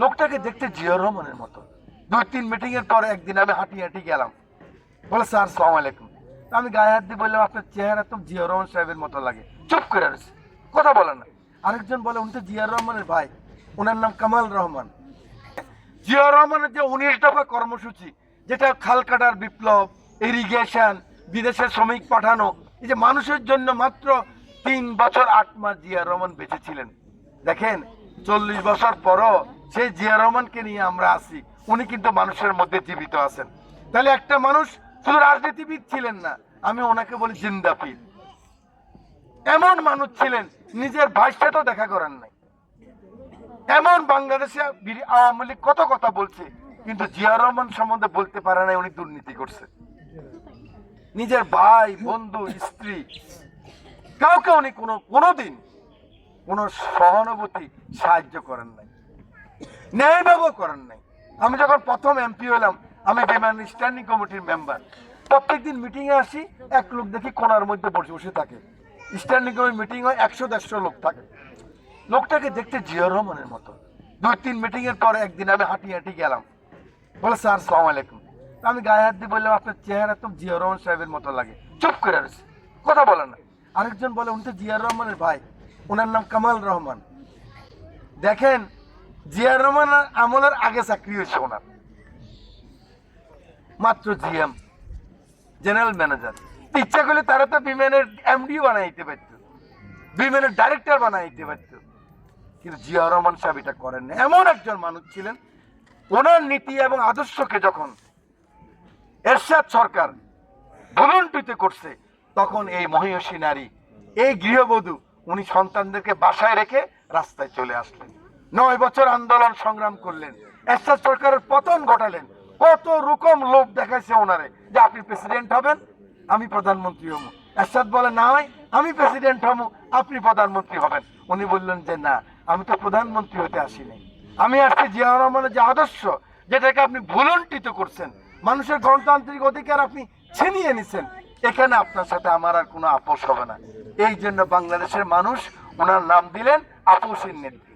লোকটাকে দেখতে জিয়া রহমানের মতো। দুই তিন মিটিং এর পর একদিন আমি হাঁটি হাঁটি গেলাম। বলে, স্যার, সালাম আলাইকুম। আমি গায়ে হাত দিয়ে বললাম, আপনার চেহারা তো জিয়া রহমান সাহেবের মতো লাগে। চুপ করে রয়েছে। কথা বলে না। আরেকজন বলে, উনি তো জিয়া রহমানের ভাই। ওনার নাম কামাল রহমান। জিয়া রহমানের যে উনিশ দফা কর্মসূচি, যেটা খাল কাটার বিপ্লব, ইরিগেশন বিদেশে শ্রমিক পাঠানো, এই যে মানুষের জন্য মাত্র তিন বছর আট মাস জিয়া রহমান বেঁচে ছিলেন। দেখেন, চল্লিশ বছর পরও সেই জিয়া রহমানকে নিয়ে আমরা আসি উনি কিন্তু মানুষের মধ্যে জীবিত আছেন। তাহলে একটা মানুষ শুধু রাজনীতিবিদ ছিলেন না, আমি ওনাকে বলি জিন্দাপীর এমন মানুষ ছিলেন, নিজের ভাইয়ের সাথেও দেখা করেন নাই। এমন বাংলাদেশে আওয়ামী লীগ কত কথা বলছে, কিন্তু জিয়া রহমান সম্বন্ধে বলতে পারে নাই, উনি দুর্নীতি করছে। নিজের ভাই, বন্ধু, স্ত্রী, কাউকে উনি কোনো কোনোদিন কোনো সহানুভূতি সাহায্য করেন নাই। ন্যায়ভাবেও করেন নাই। আমি যখন প্রথম এমপি হলাম, আমি বিমান স্ট্যান্ডিং কমিটির মেম্বার প্রত্যেকদিন মিটিং এ আসি, এক লোক দেখি কোনার মধ্যে বসে বসে থাকে। স্ট্যান্ডিং কমিটি মিটিং হয়, একশো দেড়শো লোক থাকে। লোকটাকে দেখতে জিয়া রহমানের মতো। দুই তিন মিটিং এর পর একদিন আমি হাঁটি হাঁটি গেলাম। বলে, স্যার, সালাম আলাইকুম। আমি গায়ে হাত দিয়ে বললাম, আপনার চেহারা তো জিয়া রহমান সাহেবের মতো লাগে। চুপ করে রয়েছে। কথা বলে না। আরেকজন বলে, উনি তো জিয়া রহমানের ভাই। ওনার নাম কামাল রহমান। দেখেন রহমান আমলের আগে চাকরি হয়েছে ওনার। মাত্র জিএম, জেনারেল ম্যানেজার। ইচ্ছা করলে তারা তো বিমানের এমডি বানাইতে পারত। বিমানের ডাইরেক্টর বানাইতে পারত। কিন্তু জিয়া রহমান সাহেব এটা করেন এমন একজন মানুষ ছিলেন, ওনার নীতি এবং আদর্শকে যখন এরশাদ সরকার ভুলন্টিত করছে, তখন এই মহিষী নারী, এই গৃহবধূ, উনি সন্তানদেরকে বাসায় রেখে রাস্তায় চলে আসলেন। নয় বছর আন্দোলন সংগ্রাম করলেন। এরশাদ সরকারের পতন ঘটালেন। কত রকম লোভ দেখাইছে ওনারে যে আপনি প্রেসিডেন্ট হবেন, আমি প্রধানমন্ত্রী হব। এরশাদ বলে না আমি প্রেসিডেন্ট হব, আপনি প্রধানমন্ত্রী হবেন। উনি বললেন যে, না, আমি তো প্রধানমন্ত্রী হতে আসিনি। আমি আসছি জিয়া রহমানের যে আদর্শ, যেটাকে আপনি ভুলন্টিত করছেন। মানুষের গণতান্ত্রিক অধিকার আপনি ছিনিয়ে নিছেন। এখানে আপনার সাথে আমার আর কোনো আপোষ হবে না। এই জন্য বাংলাদেশের মানুষ ওনার নাম দিলেন আপোষের নেত্রী।